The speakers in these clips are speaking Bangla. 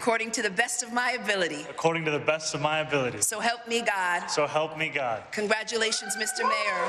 according to the best of my ability. according to the best of my ability. So help me God. So help me God. Congratulations, Mr. Mayor.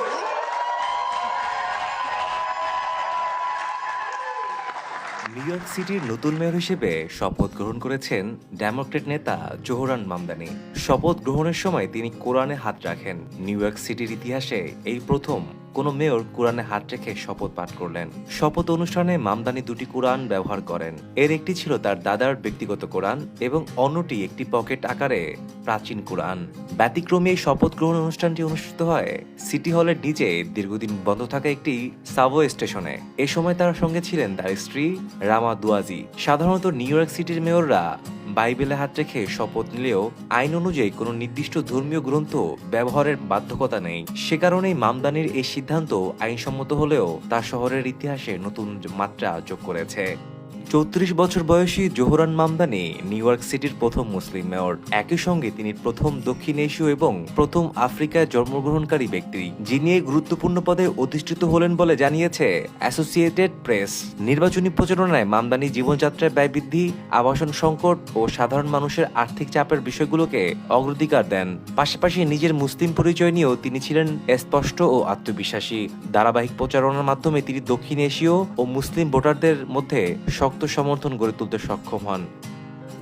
New York সিটির নতুন মেয়র হিসেবে শপথ গ্রহণ করেছেন ডেমোক্রেট নেতা জোহরান মামদানি শপথ গ্রহণের সময় তিনি কোরআনে হাত রাখেন নিউ ইয়র্ক সিটির ইতিহাসে এই প্রথম কোনো মেয়র কোরআনে হাত রেখে শপথ পাঠ করলেন। শপথ অনুষ্ঠানে মামদানি দুটি কোরআন ব্যবহার করেন। এর একটি ছিল তার দাদার ব্যক্তিগত কোরআন এবং অন্যটি একটি পকেট আকারে প্রাচীন কোরআন। ব্যতিক্রমী এই শপথ গ্রহণ অনুষ্ঠানটি অনুষ্ঠিত হয় সিটি হলের ডিজে দীর্ঘদিন বন্ধ থাকা একটি সাবওয়ে স্টেশনে। এ সময় তার সঙ্গে ছিলেন তার স্ত্রী রামা দুয়াজি সাধারণত নিউ ইয়র্ক সিটির মেয়ররা বাইবেলে হাত রেখে শপথ নিলেও আইন অনুযায়ী কোনো নির্দিষ্ট ধর্মীয় গ্রন্থ ব্যবহারের বাধ্যকতা নেই। সে কারণেই মামদানির এই সিদ্ধান্ত আইনসম্মত হলেও তা শহরের ইতিহাসে নতুন মাত্রা যোগ করেছে। চৌত্রিশ বছর বয়সী জোহরান মামদানি নিউ ইয়র্ক সিটির প্রথম মুসলিম মেয়র। একই সঙ্গে তিনি প্রথম দক্ষিণ এশীয় এবং প্রথম আফ্রিকায় জন্মগ্রহণকারী ব্যক্তি, যিনি এই গুরুত্বপূর্ণ পদে অধিষ্ঠিত হলেন বলে জানিয়েছে অ্যাসোসিয়েটেড প্রেস নির্বাচনী প্রচারণায় মামদানি জীবনযাত্রায় ব্যয় বৃদ্ধি, আবাসন সংকট ও সাধারণ মানুষের আর্থিক চাপের বিষয়গুলোকে অগ্রাধিকার দেন। পাশাপাশি নিজের মুসলিম পরিচয় নিয়েও তিনি ছিলেন স্পষ্ট ও আত্মবিশ্বাসী। ধারাবাহিক প্রচারণার মাধ্যমে তিনি দক্ষিণ এশীয় ও মুসলিম ভোটারদের মধ্যে শক্ত সমর্থন গড়ে তুলতে সক্ষম হন।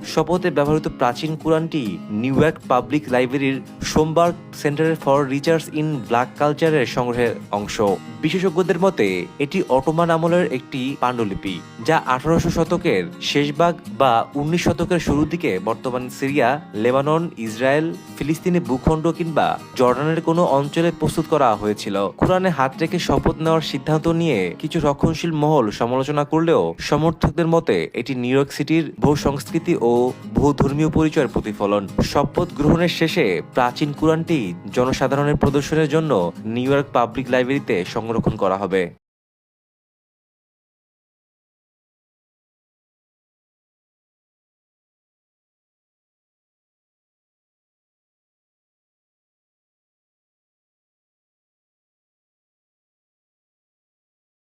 শপথে ব্যবহৃত প্রাচীন কোরআনটি নিউ ইয়র্ক পাবলিক লাইব্রেরির সোমবার centre for research in black কালচারের সংগ্রহের অংশ। বিশেষজ্ঞদের মতে, এটি অটোমান আমলের একটি পাণ্ডুলিপি, যা আঠারোশো শতকের শেষভাগ বা উনিশ শতকের শুরুর দিকে বর্তমান সিরিয়া, লেবানন, ইসরায়েল, ফিলিস্তিনি ভূখণ্ড কিংবা জর্ডানের কোনো অঞ্চলে প্রস্তুত করা হয়েছিল। কোরআনে হাত রেখে শপথ নেওয়ার সিদ্ধান্ত নিয়ে কিছু রক্ষণশীল মহল সমালোচনা করলেও সমর্থকদের মতে, এটি নিউ ইয়র্ক সিটির বহু সংস্কৃতি ও বহু ধর্মীয় পরিচয়ের প্রতিফলন। শপথ গ্রহণের শেষে প্রাচীন কোরআনটি জনসাধারণের প্রদর্শনের জন্য নিউ ইয়র্ক পাবলিক লাইব্রেরিতে সংরক্ষণ করা হবে।